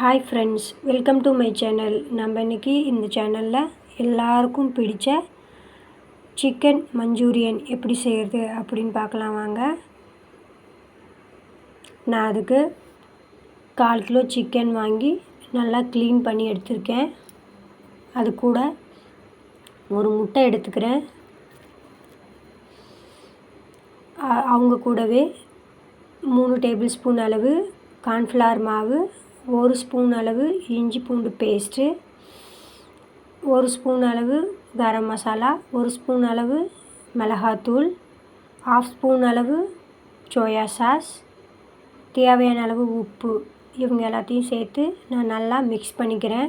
Hi friends welcome to my channel நம்ம இன்றைக்கி இந்த சேனலில் எல்லாருக்கும் பிடித்த சிக்கன் மஞ்சூரியன் எப்படி செய்கிறது அப்படின்னு பார்க்கலாம் வாங்க. நான் அதுக்கு கால் கிலோ சிக்கன் வாங்கி நல்லா க்ளீன் பண்ணி எடுத்திருக்கேன். அது கூட ஒரு முட்டை எடுத்துக்கிறேன். அவங்க கூடவே மூணு டேபிள் ஸ்பூன் அளவு கார்ன்ஃப்ளவர் மாவு ஒரு ஸ்பூன் அளவு இஞ்சி பூண்டு பேஸ்ட்டு ஒரு ஸ்பூன் அளவு கரம் மசாலா ஒரு ஸ்பூன் அளவு மிளகாத்தூள் ஆஃப் ஸ்பூன் அளவு சோயா சாஸ் தேவையான அளவு உப்பு. இவங்க எல்லாத்தையும் சேர்த்து நான் நல்லா மிக்ஸ் பண்ணிக்கிறேன்.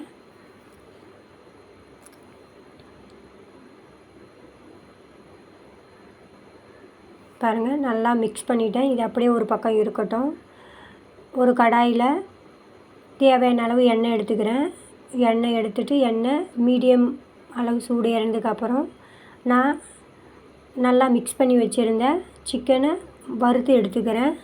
பாருங்கள் நல்லா மிக்ஸ் பண்ணிட்டேன். இது அப்படியே ஒரு பக்கம் இருக்கட்டும். ஒரு கடாயில் தேவையான அளவு எண்ணெய் எடுத்துக்கிறேன். எண்ணெய் எடுத்துட்டு எண்ணெய் மீடியம் அளவு சூடு இறந்ததுக்கப்புறம் நான் நல்லா மிக்ஸ் பண்ணி வச்சுருந்த சிக்கனை வறுத்து எடுத்துக்கிறேன்.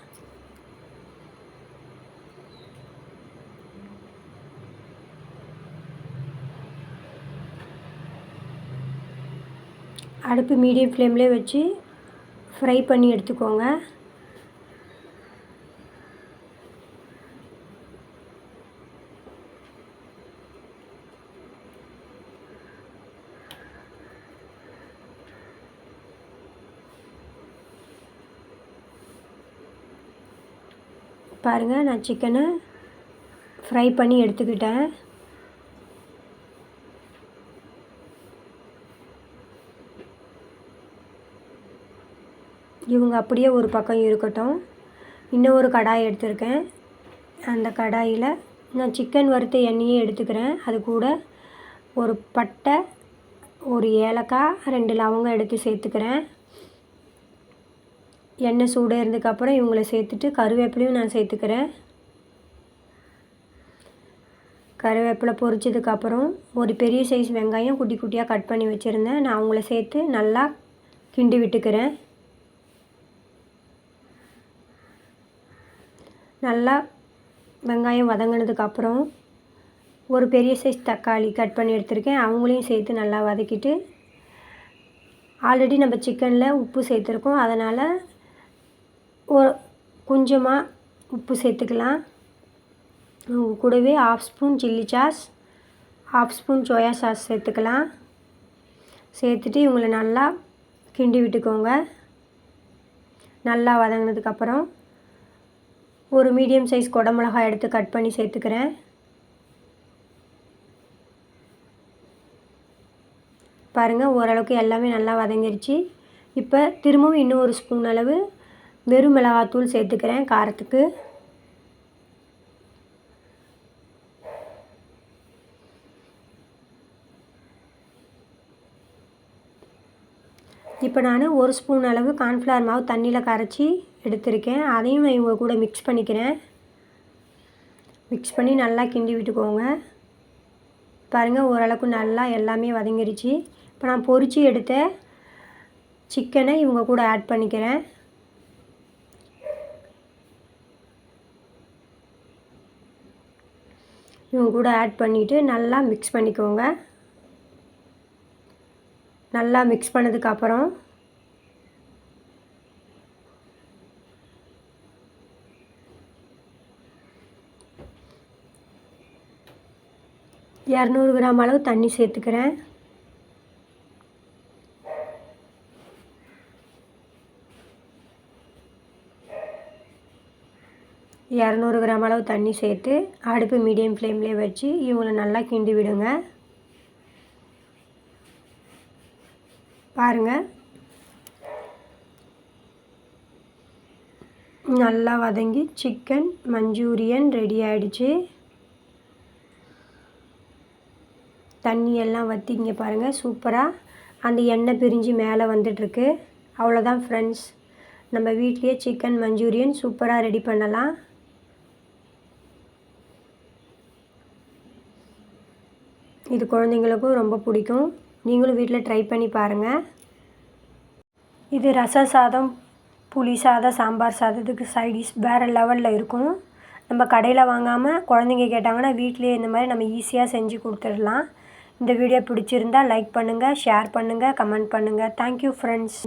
அடுப்பு மீடியம் ஃப்ளேம்லேயே வச்சு ஃப்ரை பண்ணி எடுத்துக்கோங்க. பாருங்கள் நான் சிக்கனை ஃப்ரை பண்ணி எடுத்துக்கிட்டேன். இவங்க அப்படியே ஒரு பக்கம் இருக்கட்டும். இன்னும் ஒரு கடாய் எடுத்திருக்கேன். அந்த கடாயில் நான் சிக்கன் வறுத்த எண்ணெயே எடுத்துக்கிறேன். அது கூட ஒரு பட்டை ஒரு ஏலக்காய் ரெண்டு லவங்கம் எடுத்து சேர்த்துக்கிறேன். எண்ணெய் சூடு இருந்ததுக்கப்புறம் இவங்களை சேர்த்துட்டு கருவேப்பிலையும் நான் சேர்த்துக்கிறேன். கருவேப்பிலை பொரிச்சதுக்கப்புறம் ஒரு பெரிய சைஸ் வெங்காயம் குட்டி குட்டியாக கட் பண்ணி வச்சுருந்தேன். நான் அவங்கள சேர்த்து நல்லா கிண்டி விட்டுக்கிறேன். நல்லா வெங்காயம் வதங்கினதுக்கப்புறம் ஒரு பெரிய சைஸ் தக்காளி கட் பண்ணி எடுத்திருக்கேன். அவங்களையும் சேர்த்து நல்லா வதக்கிட்டு ஆல்ரெடி நம்ம சிக்கனில் உப்பு சேர்த்துருக்கோம். அதனால் ஒரு கொஞ்சமாக உப்பு சேர்த்துக்கலாம். உங்கள் கூடவே half spoon chilli sauce half spoon soya sauce சேர்த்துக்கலாம். சேர்த்துட்டு இவங்களை நல்லா கிண்டி விட்டுக்கோங்க. நல்லா வதங்கினதுக்கப்புறம் ஒரு மீடியம் சைஸ் குடமிளகாய் எடுத்து கட் பண்ணி சேர்த்துக்கிறேன். பாருங்கள் ஓரளவுக்கு எல்லாமே நல்லா வதங்கிருச்சு. இப்போ திரும்பவும் இன்னும் ஒரு ஸ்பூன் அளவு வெறும் மிளகாத்தூள் சேர்த்துக்கிறேன் காரத்துக்கு. இப்போ நான் ஒரு ஸ்பூன் அளவு கார்ன்ஃப்ளவர் மாவு தண்ணியில் கரைச்சி எடுத்திருக்கேன். அதையும் நான் இவங்க கூட மிக்ஸ் பண்ணிக்கிறேன். மிக்ஸ் பண்ணி நல்லா கிண்டி விட்டுக்கோங்க. பாருங்கள் ஓரளவுக்கு நல்லா எல்லாமே வதங்கிருச்சு. இப்போ நான் பொரித்து எடுத்த சிக்கனை இவங்க கூட ஆட் பண்ணிக்கிறேன். இவங்க கூட ஆட் பண்ணிவிட்டு நல்லா மிக்ஸ் பண்ணிக்கோங்க. நல்லா மிக்ஸ் பண்ணதுக்கப்புறம் இரநூறு கிராம் அளவு தண்ணி சேர்த்துக்கிறேன். இரநூறு கிராம் அளவு தண்ணி சேர்த்து அடுப்பு மீடியம் ஃப்ளேம்லேயே வச்சு இவங்களை நல்லா கிண்டி விடுங்க. பாருங்கள் நல்லா வதங்கி சிக்கன் மஞ்சூரியன் ரெடி ஆகிடுச்சு தண்ணி எல்லாம் வற்றி இங்கே பாருங்கள் சூப்பராக அந்த எண்ணெய் பிரிஞ்சு மேலே வந்துட்டுருக்கு. அவ்வளோதான் ஃப்ரெண்ட்ஸ் நம்ம வீட்லேயே சிக்கன் மஞ்சூரியன் சூப்பராக ரெடி பண்ணலாம். இது குழந்தைங்களுக்கும் ரொம்ப பிடிக்கும். நீங்களும் வீட்டில் ட்ரை பண்ணி பாருங்கள் இது ரச சாதம் புளி சாதம் சாம்பார் சாதத்துக்கு சைடிஷ் வேறு லெவலில் இருக்கும். நம்ம கடையில் வாங்காமல் குழந்தைங்க கேட்டாங்கன்னா வீட்டிலேயே இந்த மாதிரி நம்ம ஈஸியாக செஞ்சு கொடுத்துடலாம். இந்த வீடியோ பிடிச்சிருந்தா லைக் பண்ணுங்கள் ஷேர் பண்ணுங்கள் கமெண்ட் பண்ணுங்கள் தேங்க்யூ ஃப்ரெண்ட்ஸ்